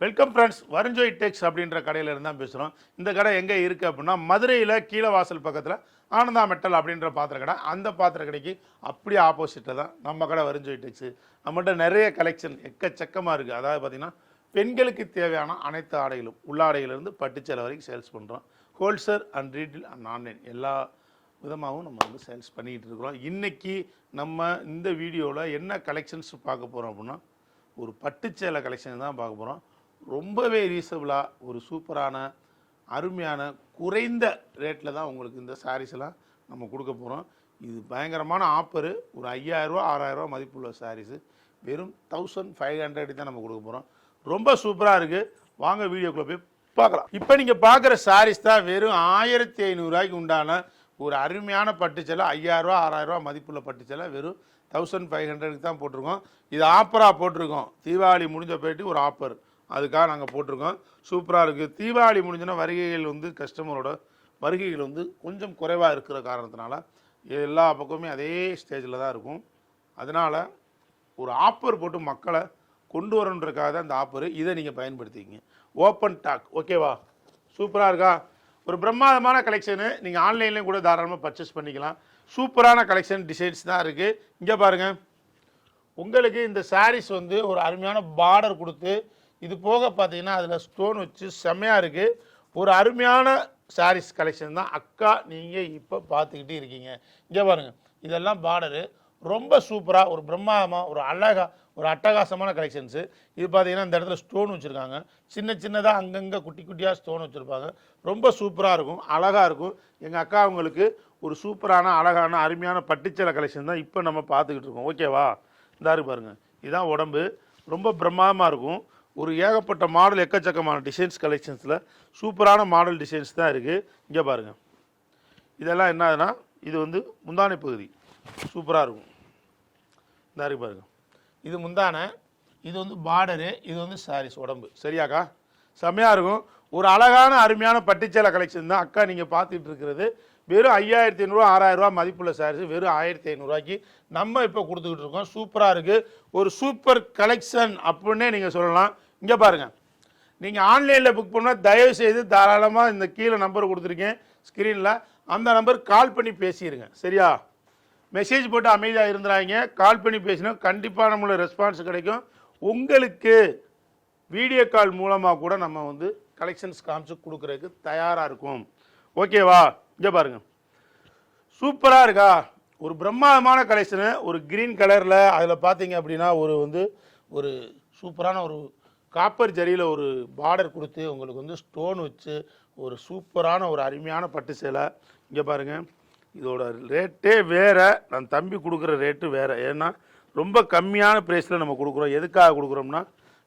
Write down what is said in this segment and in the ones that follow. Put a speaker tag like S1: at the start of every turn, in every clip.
S1: Welcome friends வருஞ்சோய் டெக்ஸ் அப்படின்ற கடையில் இருந்தால் தான் பேசுகிறோம் இந்த கடை எங்கே இருக்குது அப்படின்னா மதுரையில் கீழே வாசல் பக்கத்தில் ஆனந்தா மெட்டல் அப்படின்ற பாத்திர கடை. அந்த பாத்திர கடைக்கு அப்படியே ஆப்போசிட்டில் தான் நம்ம கடை வருஞ்சோய் டெக்ஸு நம்மகிட்ட நிறைய கலெக்ஷன் எக்கச்சக்கமாக இருக்குது அதாவது பார்த்திங்கன்னா பெண்களுக்கு தேவையான அனைத்து ஆடைகளும் உள்ளாடையிலிருந்து பட்டுச்சேலை வரைக்கும் சேல்ஸ் பண்ணுறோம் wholesale and retail and online எல்லா விதமாகவும் நம்ம வந்து சேல்ஸ் பண்ணிக்கிட்டு இருக்கிறோம். இன்றைக்கி நம்ம இந்த வீடியோவில் என்ன கலெக்ஷன்ஸ் பார்க்க போகிறோம் அப்படின்னா ஒரு பட்டுச்சேலை கலெக்ஷன் தான் பார்க்க போகிறோம் ரொம்பவே ரீசபிளாக ஒரு சூப்பரான அருமையான குறைந்த ரேட்டில் தான் உங்களுக்கு இந்த சாரீஸ்லாம் எல்லாம் நம்ம கொடுக்க போகிறோம் இது பயங்கரமான ஆஃபரு ஒரு ஐயாயிரரூவா ஆறாயிரரூவா மதிப்புள்ள சாரீஸு வெறும் தௌசண்ட் ஃபைவ் ஹண்ட்ரட் தான் நம்ம கொடுக்க போகிறோம் ரொம்ப சூப்பராக இருக்குது வாங்க வீடியோக்குள்ளே போய் பார்க்கலாம். இப்போ நீங்கள் பார்க்குற சாரீஸ் தான் வெறும் ஆயிரத்தி ஐநூறுரூவாய்க்கு உண்டான ஒரு அருமையான பட்டுச்சேலை ஐயாயிரரூவா ஆறாயிரரூவா மதிப்புள்ள பட்டுச்சேலை வெறும் தௌசண்ட் ஃபைவ் ஹண்ட்ரடுக்கு தான் போட்டிருக்கோம். இது ஆஃபராக போட்டிருக்கோம். தீபாவளி முடிஞ்ச போயிட்டு ஒரு ஆஃபர் அதுக்காக நாங்கள் போட்டிருக்கோம். சூப்பராக இருக்குது தீபாவளி முடிஞ்சோன்னா வருகைகள் வந்து கஸ்டமரோட வருகைகள் வந்து கொஞ்சம் குறைவாக இருக்கிற காரணத்தினால எல்லா பக்கமுமே அதே ஸ்டேஜில் தான் இருக்கும். அதனால் ஒரு ஆஃபர் போட்டு மக்களை கொண்டு வரணுன்றக்காக தான் இந்த ஆஃபர் இதை நீங்கள் பயன்படுத்திக்கிங்க. ஓப்பன் டாக் ஓகேவா சூப்பராக இருக்கா? ஒரு பிரம்மாண்டமான கலெக்ஷனு நீங்கள் ஆன்லைன்லேயும் கூட தாராளமாக பர்ச்சேஸ் பண்ணிக்கலாம். சூப்பரான கலெக்ஷன் டிசைன்ஸ் தான் இருக்குது இங்கே பாருங்கள் உங்களுக்கு இந்த சாரீஸ் வந்து ஒரு அருமையான பார்டர் கொடுத்து இது போக பார்த்தீங்கன்னா அதில் ஸ்டோன் வச்சு செம்மையாக இருக்குது ஒரு அருமையான சாரீஸ் கலெக்ஷன் தான். அக்கா நீங்கள் இப்போ பார்த்துக்கிட்டு இருக்கீங்க. இங்கே பாருங்கள் இதெல்லாம் பார்டரு ரொம்ப சூப்பராக ஒரு பிரம்மாதமாக ஒரு அழகாக ஒரு அட்டகாசமான கலெக்ஷன்ஸு இது பார்த்தீங்கன்னா இந்த இடத்துல ஸ்டோன் வச்சுருக்காங்க. சின்ன சின்னதாக அங்கங்கே குட்டி குட்டியாக ஸ்டோன் வச்சுருப்பாங்க. ரொம்ப சூப்பராக இருக்கும். அழகாக இருக்கும். எங்கள் அக்கா அவங்களுக்கு ஒரு சூப்பரான அழகான அருமையான பட்டுச்சேலை கலெக்ஷன் தான் இப்போ நம்ம பார்த்துக்கிட்டு இருக்கோம். ஓகேவா இந்தாரு பாருங்கள் பாருங்க. இதுதான் உடம்பு. ரொம்ப பிரம்மாதமாக இருக்கும். ஒரு ஏகப்பட்ட மாடல் எக்கச்சக்கமான டிசைன்ஸ் கலெக்ஷன்ஸில் சூப்பரான மாடல் டிசைன்ஸ் தான் இருக்குது இங்கே பாருங்கள் இதெல்லாம் என்னதுன்னா இது வந்து முந்தானை பகுதி. சூப்பராக இருக்கும். இந்த இருக்கு பாருங்கள் இது முந்தானை இது வந்து பார்டரு இது வந்து சாரீஸ் உடம்பு. சரியாக்கா? செம்மையாக இருக்கும். ஒரு அழகான அருமையான பட்டுச்சேலை கலெக்ஷன் தான். அக்கா நீங்கள் பார்த்துட்டு இருக்கிறது வெறும் ஐயாயிரத்தி ஐநூறுரூவா ஆறாயிரரூவா மதிப்புள்ள சாரீஸ் வெறும் ஆயிரத்தி ஐநூறுரூவாய்க்கு நம்ம இப்போ கொடுத்துக்கிட்டு இருக்கோம். சூப்பராக இருக்குது ஒரு சூப்பர் கலெக்ஷன் அப்படின்னே நீங்கள் சொல்லலாம். இங்கே பாருங்கள் நீங்கள் ஆன்லைனில் புக் பண்ணால் தயவு செய்து தாராளமாக இந்த கீழே நம்பர் கொடுத்துருக்கேன். ஸ்க்ரீனில் அந்த நம்பர் கால் பண்ணி பேசிடுங்க சரியா? மெசேஜ் போட்டு அமைதியாக இருந்துறாங்க கால் பண்ணி பேசினா கண்டிப்பாக நம்மளோட ரெஸ்பான்ஸ் கிடைக்கும். உங்களுக்கு வீடியோ கால் மூலமாக கூட நம்ம வந்து கலெக்ஷன்ஸ் காமிச்சு கொடுக்குறதுக்கு தயாராக இருக்கும். ஓகேவா இங்கே பாருங்கள் சூப்பராக இருக்கா? ஒரு பிரம்மாண்டமான கலெக்ஷனு ஒரு க்ரீன் கலரில் அதில் பார்த்தீங்க அப்படின்னா ஒரு வந்து ஒரு சூப்பரான ஒரு காப்பர் ஜரியில் ஒரு பார்டர் கொடுத்து உங்களுக்கு வந்து ஸ்டோன் வச்சு ஒரு சூப்பரான ஒரு அருமையான பட்டு சேலை. இங்கே பாருங்கள் இதோட ரேட்டே வேறு. நான் தம்பி கொடுக்குற ரேட்டு வேறு. ஏன்னா ரொம்ப கம்மியான ப்ரைஸில் நம்ம கொடுக்குறோம். எதுக்காக கொடுக்குறோம்னா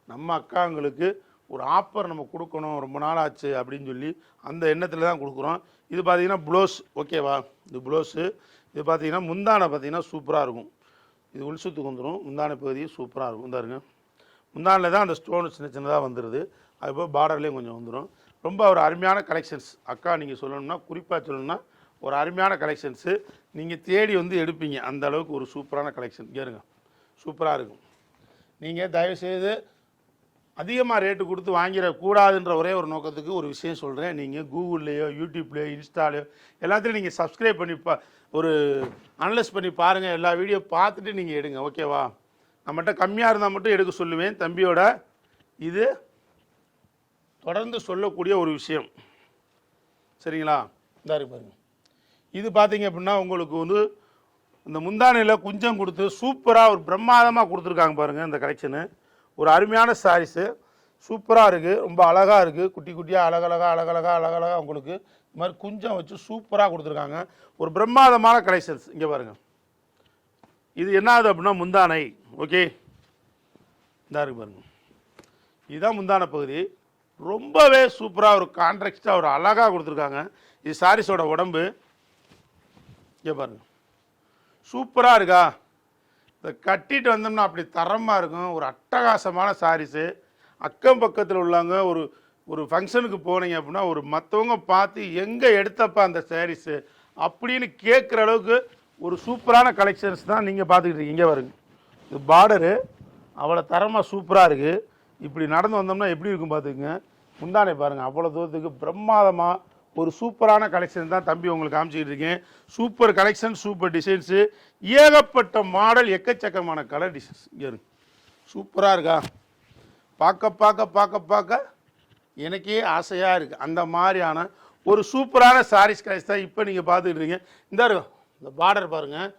S1: நம்ம அக்காங்களுக்கு ஒரு ஆஃபர் நம்ம கொடுக்கணும் ரொம்ப நாள் ஆச்சு அப்படின்னு சொல்லி அந்த எண்ணத்தில் தான் கொடுக்குறோம். இது பார்த்தீங்கன்னா ப்ளவுஸ் ஓகேவா இது ப்ளவுஸு இது பார்த்தீங்கன்னா முந்தானை பார்த்தீங்கன்னா சூப்பராக இருக்கும். இது உள்சுத்துக்கு வந்துடும் முந்தானை பகுதி சூப்பராக இருக்கும். இந்தாருங்க. முந்தானில் தான் அந்த ஸ்டோன் சின்ன சின்னதாக வந்துடுது அதுபோல் பார்டர்லேயும் கொஞ்சம் வந்துடும் ரொம்ப ஒரு அருமையான கலெக்ஷன்ஸ் அக்கா நீங்கள் சொல்லணும்னா குறிப்பாக சொல்லணும்னா ஒரு அருமையான கலெக்ஷன்ஸு நீங்கள் தேடி வந்து எடுப்பீங்க. அந்த அளவுக்கு ஒரு சூப்பரான கலெக்ஷன் கேருங்க சூப்பராக இருக்கும். நீங்கள் தயவுசெய்து அதிகமாக ரேட்டு கொடுத்து வாங்கிடக்கூடாதுன்ற ஒரே ஒரு நோக்கத்துக்கு ஒரு விஷயம் சொல்கிறேன் நீங்கள் கூகுள்லேயோ யூடியூப்லேயோ இன்ஸ்டாலேயோ எல்லாத்துலையும் நீங்கள் சப்ஸ்கிரைப் பண்ணி பா ஒரு அனலைஸ் பண்ணி பாருங்கள் எல்லா வீடியோ பார்த்துட்டு நீங்கள் எடுங்க. ஓகேவா நம்மகிட்ட கம்மியாக இருந்தால் மட்டும் எடுக்க சொல்லுவேன். தம்பியோட இது தொடர்ந்து சொல்லக்கூடிய ஒரு விஷயம். சரிங்களா? இந்த பாருங்க. இது பார்த்தீங்க அப்படின்னா உங்களுக்கு வந்து இந்த முந்தானையில் குஞ்சம் கொடுத்து சூப்பராக ஒரு பிரம்மாதமாக கொடுத்துருக்காங்க பாருங்கள் இந்த கலெக்ஷனு ஒரு அருமையான சாரீஸு சூப்பராக இருக்குது ரொம்ப அழகாக இருக்குது குட்டி குட்டியாக அழகழகா அழகழகாக அழகழகாக உங்களுக்கு இது மாதிரி குஞ்சம் வச்சு சூப்பராக கொடுத்துருக்காங்க. ஒரு பிரம்மாதமான கலெக்ஷன்ஸ் இங்கே பாருங்கள் இது என்னது அப்படின்னா முந்தானை ஓகே இதாக இருக்கு பாருங்க. இதுதான் முந்தான பகுதி. ரொம்பவே சூப்பராக ஒரு கான்ட்ராக்டாக ஒரு அழகாக கொடுத்துருக்காங்க. இது சாரீஸோட உடம்பு. இங்கே பாருங்க. சூப்பராக இருக்கா? இதை கட்டிட்டு வந்தோம்னா அப்படி தரமாக இருக்கும். ஒரு அட்டகாசமான சாரீஸு. அக்கம் பக்கத்தில் உள்ளவங்க ஒரு ஒரு ஃபங்க்ஷனுக்கு போனீங்க அப்படின்னா ஒரு மற்றவங்க பார்த்து எங்கே எடுத்தப்பா அந்த சாரீஸு அப்படின்னு கேட்குற அளவுக்கு ஒரு சூப்பரான கலெக்ஷன்ஸ் தான் நீங்கள் பார்த்துக்கிட்டு இருக்கீங்க. இங்கே வருங்க இது பார்டரு அவ்வளோ தரமாக சூப்பராக இருக்குது இப்படி நடந்து வந்தோம்னா எப்படி இருக்கும் பார்த்துக்குங்க. முந்தானை பாருங்கள் அவ்வளோ தூரத்துக்கு பிரமாதமாக ஒரு சூப்பரான கலெக்ஷன் தான் தம்பி உங்களுக்கு காமிச்சிக்கிட்டு இருக்கேன். சூப்பர் கலெக்ஷன் சூப்பர் டிசைன்ஸு ஏகப்பட்ட மாடல் எக்கச்சக்கமான கலர் டிசைன்ஸ் இங்கே இருக்கு. சூப்பராக இருக்கா? பார்க்க பார்க்க பார்க்க பார்க்க எனக்கே ஆசையாக இருக்குது அந்த மாதிரியான ஒரு சூப்பரான சாரீஸ் கலெக்ஷன் தான் இப்போ நீங்கள் பார்த்துக்கிட்டு இருக்கீங்க. இந்த இருக்கும் இந்த பார்டர் பாருங்கள்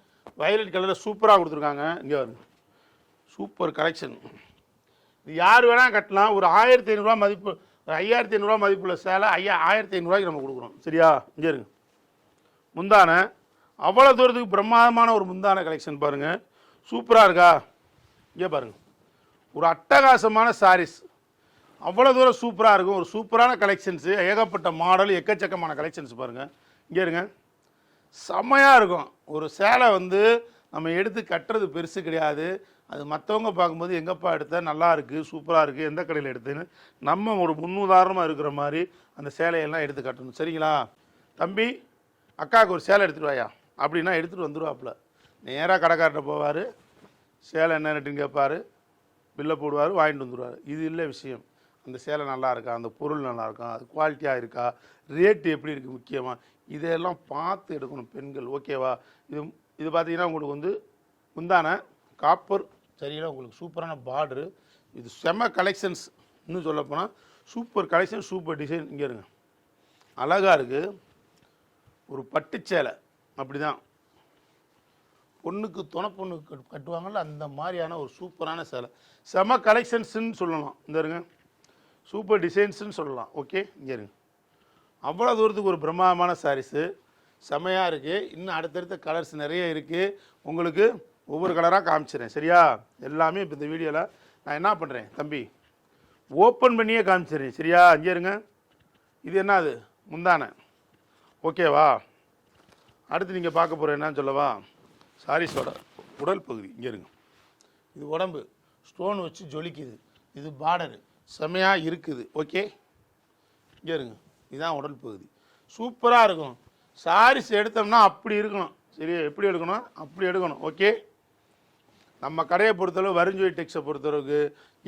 S1: வயலட் கலரில் சூப்பராக கொடுத்துருக்காங்க. இங்கே பாருங்க. சூப்பர் கலெக்ஷன் இது யார் வேணால் கட்டலாம். ஒரு ஆயிரத்தி ஐநூறுரூவா மதிப்பு ஒரு ஐயாயிரத்தி ஐநூறுரூவா மதிப்புள்ள சேலை ஐயா ஆயிரத்தி ஐநூறுரூவாய்க்கு நம்ம கொடுக்குறோம். சரியா? இங்கே இருங்க. முந்தானை. அவ்வளோ தூரத்துக்கு பிரம்மாதமான ஒரு முந்தான கலெக்ஷன் பாருங்கள் சூப்பராக இருக்கா? இங்கே பாருங்கள் ஒரு அட்டகாசமான சாரீஸ் அவ்வளோ தூரம் சூப்பராக இருக்கும். ஒரு சூப்பரான கலெக்ஷன்ஸு ஏகப்பட்ட மாடல் எக்கச்சக்கமான கலெக்ஷன்ஸ் பாருங்கள் இங்கே இருங்க. செம்மையாக இருக்கும். ஒரு சேலை வந்து நம்ம எடுத்து கட்டுறது பெருசு கிடையாது. அது மற்றவங்க பார்க்கும்போது எங்கப்பா எடுத்த? நல்லா இருக்குது சூப்பராக இருக்குது எந்த கடையில் எடுத்துன்னு? நம்ம ஒரு முன்னுதாரணமாக இருக்கிற மாதிரி அந்த சேலையெல்லாம் எடுத்து கட்டணும். சரிங்களா? தம்பி அக்காவுக்கு ஒரு சேலை எடுத்துகிட்டு வாயா? அப்படின்னா எடுத்துகிட்டு வந்துடுவாப்புல நேராக கடைக்கார்ட்ட போவார். சேலை என்ன ரேட்டுன்னு கேட்பாரு. பில்லை போடுவார் வாங்கிட்டு வந்துடுவார் இது இல்லை விஷயம். அந்த சேலை நல்லா இருக்கா? அந்த பொருள் நல்லா இருக்கா? அது குவாலிட்டியாக இருக்கா? ரேட்டு எப்படி இருக்குது முக்கியமாக இதையெல்லாம் பார்த்து எடுக்கணும் பெண்கள். ஓகேவா இது இது பார்த்தீங்கன்னா உங்களுக்கு வந்து முந்தான காப்பர் சரியில்லை உங்களுக்கு சூப்பரான பார்டரு இது செம கலெக்ஷன்ஸ் இன்னும் சொல்லப்போனால் சூப்பர் கலெக்ஷன் சூப்பர் டிசைன் இங்கே இருங்க. அழகாக இருக்குது ஒரு பட்டு சேலை அப்படி தான் பொண்ணுக்கு துணை பொண்ணுக்கு கட்டு- கட்டுவாங்கல்ல அந்த மாதிரியான ஒரு சூப்பரான சேலை. செம கலெக்ஷன்ஸுன்னு சொல்லலாம். இந்த இருங்க. சூப்பர் டிசைன்ஸுன்னு சொல்லலாம். ஓகே இங்கே இருங்க. அவ்வளோ தூரத்துக்கு ஒரு பிரம்மாண்டமான சாரீஸு செம்மையாக இருக்குது இன்னும் அடுத்தடுத்த கலர்ஸ் நிறைய இருக்குது உங்களுக்கு ஒவ்வொரு கலராக காமிச்சிடுறேன் சரியா? எல்லாமே இப்போ இந்த வீடியோவில் நான் என்ன பண்ணுறேன் தம்பி ஓப்பன் பண்ணியே காமிச்சிடுறேன் சரியா? அங்கே இருங்க. இது என்னது முந்தானை. ஓகேவா அடுத்து நீங்கள் பார்க்க போகிற என்னன்னு சொல்லவா? சாரீஸோட உடல் பகுதி. இங்கே இருங்க. இது உடம்பு. ஸ்டோன் வச்சு ஜொலிக்குது. இது பார்டரு செம்மையாக இருக்குது. ஓகே இங்கே இருங்க. இதுதான் உடல் பகுதி. சூப்பராக இருக்கும். சாரீஸ் எடுத்தோம்னா அப்படி இருக்கணும். சரி எப்படி எடுக்கணும்? அப்படி எடுக்கணும். ஓகே? நம்ம கடையை பொறுத்தளவு வருஞ்சோய் டெக்ஸை பொறுத்தளவுக்கு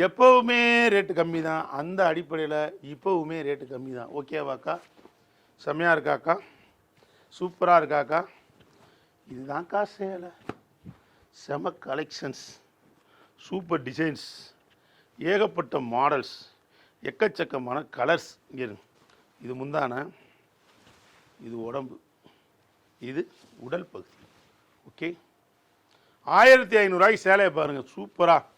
S1: எப்போவுமே ரேட்டு கம்மி தான் அந்த அடிப்படையில் இப்போவுமே ரேட்டு கம்மி தான் ஓகேவாக்கா செம்மையாக இருக்காக்கா சூப்பராக இருக்காக்கா இதுதான்க்கா சேலை. செம கலெக்ஷன்ஸ் சூப்பர் டிசைன்ஸ் ஏகப்பட்ட மாடல்ஸ் எக்கச்சக்கமான கலர்ஸ் இங்கே இருக்கு. இது முந்தான இது உடம்பு இது உடல் பகுதி. ஓகே? ஆயிரத்தி ஐநூறுரூவாய்க்கு சேலையை பாருங்கள் சூப்பராக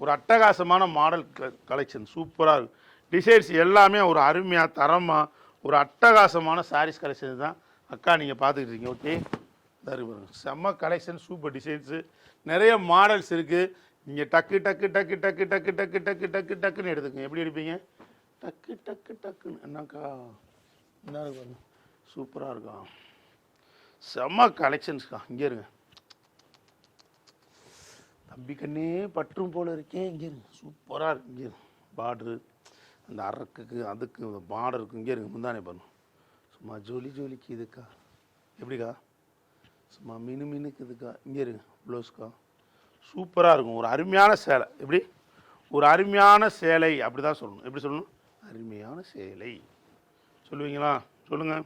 S1: ஒரு அட்டகாசமான மாடல் கலெக்ஷன் சூப்பராக இருக்கும் டிசைன்ஸ் எல்லாமே ஒரு அருமையாக தரமாக ஒரு அட்டகாசமான சாரீஸ் கலெக்ஷன் தான். அக்கா நீங்கள் பார்த்துக்கிட்டு இருக்கீங்க ஓகே? தரு பாருங்க. செம்ம கலெக்ஷன் சூப்பர் டிசைன்ஸு நிறைய மாடல்ஸ் இருக்குது நீங்கள் டக்கு டக்கு டக்கு டக்கு டக்கு டக்கு டக்கு டக்கு டக்குன்னு எடுத்துக்கங்க. எப்படி எடுப்பீங்க? டக்கு டக்கு டக்குன்னு. என்னக்கா? என்ன இருக்கு சூப்பராக இருக்கும் செம்ம கலெக்ஷன்ஸ்க்கா இங்கே இருங்க. தம்பி கண்ணே பற்றும் போல இருக்கேன் இங்கே இருங்க. சூப்பராக இருக்கு. இங்கே பார்டரு அந்த அரக்குக்கு அதுக்கு அந்த பார்டருக்கு இங்கே இருங்க. முந்தானே பாருங்க. சும்மா ஜோலி ஜோலிக்கு இதுக்கா எப்படிக்கா? சும்மா மினு மினுக்குதுக்கா. இங்கே இருங்க. ப்ளவுஸ்க்கா. சூப்பராக இருக்கும். ஒரு அருமையான சேலை. எப்படி? ஒரு அருமையான சேலை. அப்படி தான் சொல்லணும். எப்படி சொல்லணும்? அருமையான சேலை. சொல்லுவீங்களா? சொல்லுங்கள்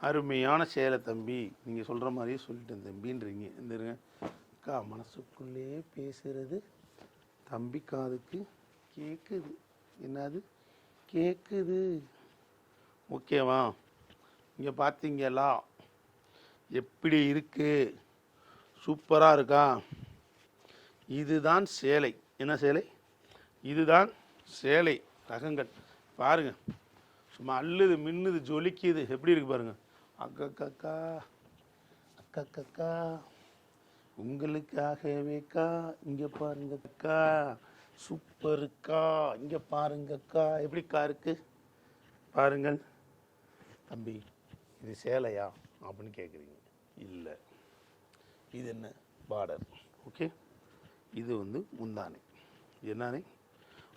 S1: அருமையான சேலை தம்பி. நீங்கள் சொல்கிற மாதிரியே சொல்லிட்டேன் தம்பின்றீங்க. இந்த இருங்க அக்கா மனசுக்குள்ளே பேசுகிறது தம்பி காதுக்கு கேட்குது என்னது? கேட்குது ஓகேவா? இங்கே பார்த்தீங்களா எப்படி இருக்கு? சூப்பராக இருக்கா? இதுதான் சேலை. என்ன சேலை? இதுதான் சேலை. ரகங்கள். பாருங்க. சும்மா அள்ளுது மின்னுது ஜொலிக்குது. எப்படி இருக்கு பாருங்க. அக்கக்கக்கா அக்கக்கக்கா உங்களுக்காகவேக்கா இங்க பாருங்கக்கா சூப்பருக்கா இங்க பாருங்கக்கா. எப்படிக்கா இருக்கு? பாருங்கள். தம்பி இது சேலையா? அப்படின்னு கேட்குறீங்க இல்லை. இது என்ன? பார்டர். ஓகே. இது வந்து முந்தானை. என்னானே?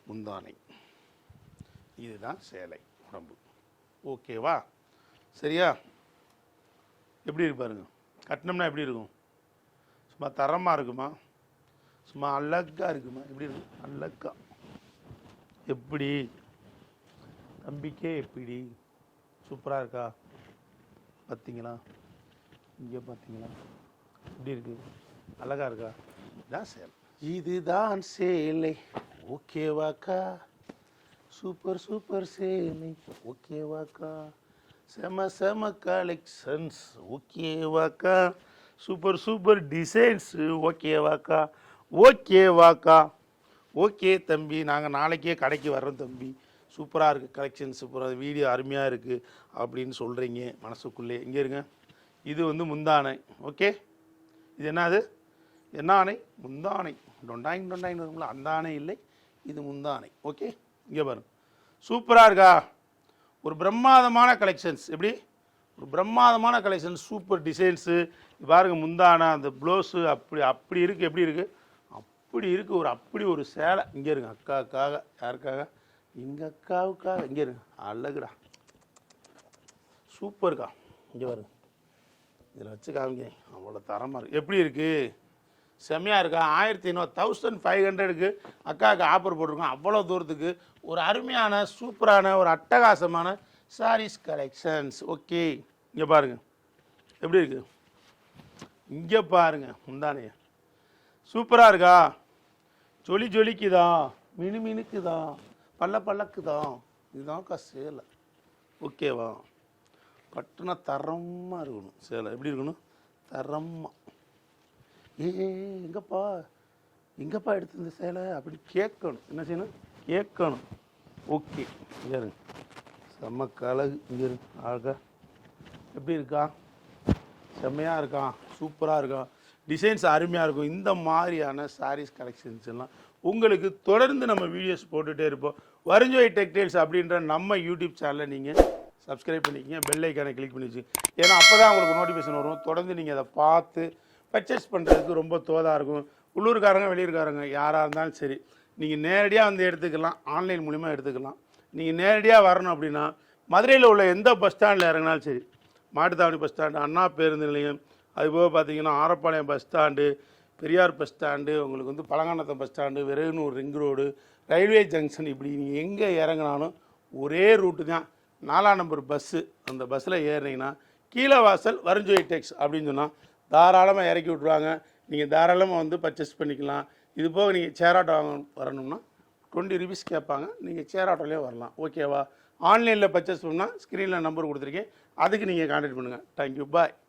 S1: முந்தானை. இதுதான் சேலை உடம்பு. ஓகேவா? சரியா? எப்படி இருக்கு பாருங்க. கட்டினோம்னா எப்படி இருக்கும்? சும்மா தரமாக இருக்குமா? சும்மா அழகா இருக்குமா? எப்படி இருக்கும் அழகா. எப்படி? தம்பிக்கே எப்படி? சூப்பராக இருக்கா? பார்த்தீங்களா இங்கே பார்த்தீங்களா எப்படி இருக்கு? அழகா இருக்கா? இதான் சேலை. இதுதான் சேலை. ஓகேவாக்கா? Super super சேமி. ஓகேவாக்கா செம செம கலெக்ஷன்ஸ் ஓகேவாக்கா சூப்பர் சூப்பர் டிசைன்ஸ் ஓகேவாக்கா ஓகேவாக்கா ஓகே தம்பி. நாங்கள் நாளைக்கே கடைக்கு வர்றோம் தம்பி. சூப்பராக இருக்குது கலெக்ஷன் சூப்பராக வீடியோ அருமையாக இருக்குது அப்படின்னு சொல்கிறீங்க மனசுக்குள்ளே. இங்கே இருங்க. இது வந்து முந்தானை. ஓகே? இது என்னது? என்ன ஆணை முந்தானை. டொண்டாயின் டொண்டாயின் வரும்ல அந்த ஆணை இல்லை. இது முந்தானை. ஓகே? இங்கே பாருங்க. சூப்பராக இருக்கா? ஒரு பிரம்மாதமான கலெக்ஷன்ஸ் எப்படி? ஒரு பிரம்மாதமான கலெக்ஷன்ஸ் சூப்பர் டிசைன்ஸு பாருங்க முந்தான அந்த ப்ளவுஸு அப்படி அப்படி இருக்குது எப்படி இருக்குது அப்படி இருக்குது ஒரு அப்படி ஒரு சேலை. இங்கே இருங்க அக்காவுக்காக யாருக்காக? எங்கள் அக்காவுக்காக. இங்கே இருங்க அழகுடா. சூப்பர்க்கா இங்கே வருங்க இதில் வச்சு காமிங்க அவ்வளோ தரமாக இருக்குது எப்படி இருக்குது செம்மையாக இருக்கா? ஆயிரத்தி ஐநூறு தௌசண்ட் ஃபைவ் ஹண்ட்ரடுக்கு அக்காவுக்கு ஆஃபர் போட்டிருக்கோம். அவ்வளோ தூரத்துக்கு ஒரு அருமையான சூப்பரான ஒரு அட்டகாசமான சாரீஸ் கலெக்ஷன்ஸ் ஓகே இங்கே பாருங்கள் எப்படி இருக்குது இங்கே பாருங்க முந்தானைய. சூப்பராக இருக்கா? ஜொலி ஜொலிக்குதா? மினு மினுக்குதா? பல்ல பல்லக்குதா? இதுதான்க்கா சேலை. ஓகேவா கட்டுனா தரமாக இருக்கணும். சேலை. எப்படி இருக்கணும்? தரமாக ஏ எங்கப்பா? எங்கப்பா எடுத்து இந்த சேலை? அப்படி கேட்கணும். என்ன செய்யணும்? கேட்கணும். ஓகே இங்கே இருங்க. செம்ம கலகு இங்கே இருக்கு. அழகா எப்படி இருக்கா? செம்மையாக இருக்கான் சூப்பராக இருக்கான் டிசைன்ஸ் அருமையாக இருக்கும். இந்த மாதிரியான சாரீஸ் கலெக்ஷன்ஸ் எல்லாம் உங்களுக்கு தொடர்ந்து நம்ம வீடியோஸ் போட்டுகிட்டே இருப்போம். வரிஞ்சோய் டெக்டைல்ஸ் அப்படின்ற நம்ம யூடியூப் சேனலை நீங்கள் சப்ஸ்கிரைப் பண்ணிக்கிங்க. பெல் ஐக்கானை கிளிக் பண்ணி வச்சு ஏன்னா அப்போ தான் உங்களுக்கு நோட்டிஃபிகேஷன் வரும். தொடர்ந்து நீங்கள் அதை பார்த்து பர்ச்சேஸ் பண்ணுறதுக்கு ரொம்ப தோதாக இருக்கும். உள்ளூர்காரங்க வெளியூர்காரங்க யாராக இருந்தாலும் சரி நீங்கள் நேரடியாக வந்து எடுத்துக்கலாம். ஆன்லைன் மூலிமா எடுத்துக்கலாம். நீங்கள் நேரடியாக வரணும் அப்படின்னா மதுரையில் உள்ள எந்த பஸ் ஸ்டாண்டில் இறங்கினாலும் சரி மாட்டுத்தாவணி பஸ் ஸ்டாண்டு அண்ணா பேருந்து நிலையம் அதுபோக பார்த்தீங்கன்னா Arappalayam bus stand Periyar bus stand உங்களுக்கு வந்து Palanganatham bus stand Viraivanur ring road railway junction இப்படி நீங்கள் எங்கே இறங்கினாலும் ஒரே ரூட்டு தான். நாலாம் நம்பர் பஸ்ஸு அந்த பஸ்ஸில் ஏறினீங்கன்னா கீழே வாசல் வருஞ்சோய் டெக்ஸ் அப்படின்னு சொன்னால் தாராளமாக இறக்கி விட்ருவாங்க நீங்கள் தாராளமாக வந்து பர்ச்சேஸ் பண்ணிக்கலாம். இது போக நீங்கள் சேர் ஆட்டோ வாங்க வரணும்னா டுவெண்ட்டி ருபீஸ் கேட்பாங்க. நீங்கள் சேர் ஆட்டோலேயே வரலாம். ஓகேவா ஆன்லைனில் பர்ச்சேஸ் பண்ணால் ஸ்க்ரீனில் நம்பர் கொடுத்துருக்கேன். அதுக்கு நீங்கள் கான்டாக்ட் பண்ணுங்கள் தேங்க்யூ பாய்